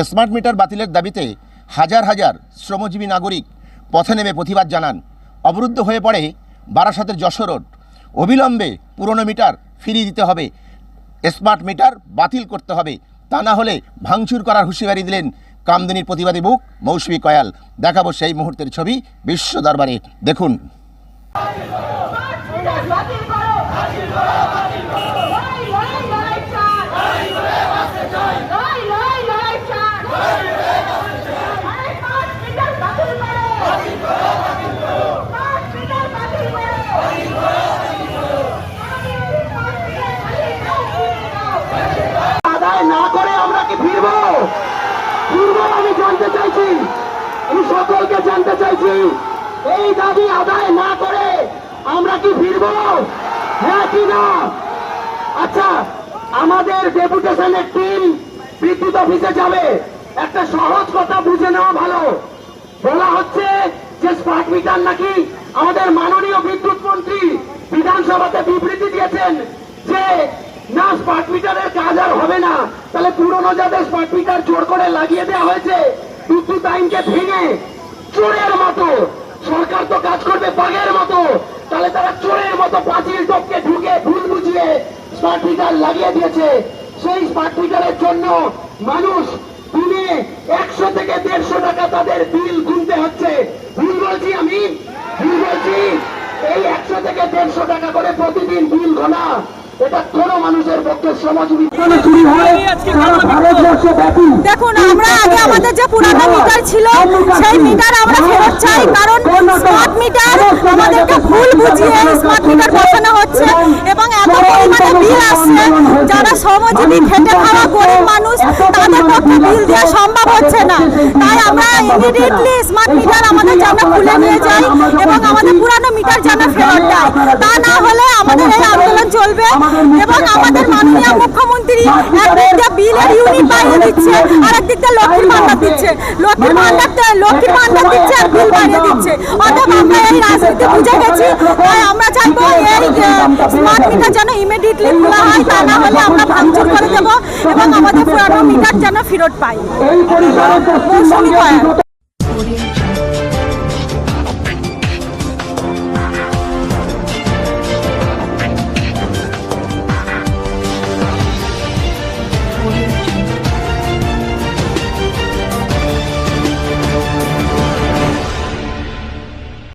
Smart meter বাতিলের দাবিতে হাজার হাজার শ্রমজীবী নাগরিক পথে নেমে প্রতিবাদ জানান। অবরুদ্ধ হয়ে পড়ে বারাসতের যশোর রোড। অবিলম্বে পুরনো মিটার ফিরিয়ে দিতে হবে। স্মার্ট মিটার বাতিল করতে হবে। তা না হলে ভাঙচুর করার হুঁশিয়ারি দিলেন কামদিনীর প্রতিবাদী বুক মৌসুমী কয়াল। দেখাবো সেই মুহূর্তের ছবি বিশ্ব দরবারে। দেখুন বাতিল করো বাতিল করো বাতিল করো লড়াই লড়াই লড়াই চাই লড়াই লড়াই বাঁচতে চাই লড়াই লড়াই লড়াই চাই লড়াই লড়াই বাঁচতে চাই আরে পাঁচ মিটার বাতিল করো বাতিল করো বাতিল করো পাঁচ মিটার বাতিল করো বাতিল করো বাতিল করো আদায় না করে আমরা কি ফিরব ফিরব আমি জানতে চাইছি। আমি সকলকে জানতে চাইছি, এই দাবি আদায় না করে আমরা কি ফিরব? হ্যাঁ কি না? আচ্ছা আমাদের ডেপুটেশনের টিম বিদ্যুৎ অফিসে যাবে। একটা সহজ কথা বুঝে নেওয়া ভালো। বলা হচ্ছে যে স্মার্ট মিটার নাকি আমাদের মাননীয় বিদ্যুৎ মন্ত্রী বিধানসভাতে বিবৃতি দিয়েছেন যে, না স্মার্ট মিটারের কাজ আর হবে না। তাহলে পুরনো যাদের স্মার্ট মিটার জোর করে লাগিয়ে দেওয়া হয়েছে বিদ্যুৎ আইনকে ভেঙে চোরের মতো। সরকার তো কাজ করবে বাঘের মতো। তাহলে তারা চোরের মতো পাঁচিল টপকে ঢুকে ভুল বুঝিয়ে স্মার্ট মিটার লাগিয়ে দিয়েছে। সেই স্মার্ট মিটারের জন্য মানুষ দিনে একশো থেকে দেড়শো টাকা তাদের বিল গুনতে হচ্ছে। ভুল বলছি আমি? ভুল বলছি? এই একশো থেকে দেড়শো টাকা করে প্রতিদিন বিল গোনা, এটা কোনো মানুষের পক্ষে সমাজীবী চুরি হয় ভারতবর্ষ ব্যাপী দেখুন আমরা আগে আমাদের যে পুরানো মিটার ছিল, সেই মিটার আমরা ফেরত চাই, কারণ স্মার্ট মিটার আমাদেরকে ভুল বুঝিয়ে স্মার্ট মিটার বসানো হচ্ছে এবং এত পরিমাণে বিল আসছে। যারা শ্রমজীবী খেটে খাওয়া গরিব মানুষ, তাদের পক্ষে বিল দেওয়া সম্ভব হচ্ছে না। তাই আমরা ইমিডিয়েটলি স্মার্ট মিটার আমাদের যেন খুলে নিয়ে যাই এবং আমাদের পুরানো মিটার যেন ফেরত দেয়। তা না হলে আমাদের এই আন্দোলন চলবে এবং মাননীয় মুখ্যমন্ত্রী একদিক বিলের ইউনিট বাড়িয়ে দিচ্ছে আর একদিক দিয়ে লক্ষ্মীর ভান্ডার দিচ্ছে লক্ষ্মীর ভান্ডার লক্ষ্মীর ভান্ডার দিচ্ছে আর বিল বাড়িয়ে দিচ্ছে। অতএব আমরা এই রাজনীতি বুঝে গেছি তাই আমরা চাইব এই স্মার্ট মিটার যেন ইমিডিয়েটলি খোলা হয় তা না হলে আমরা ভাঙচুর করে দেবো এবং আমাদের পুরানো মিটার যেন ফেরত পাই। মৌসুমী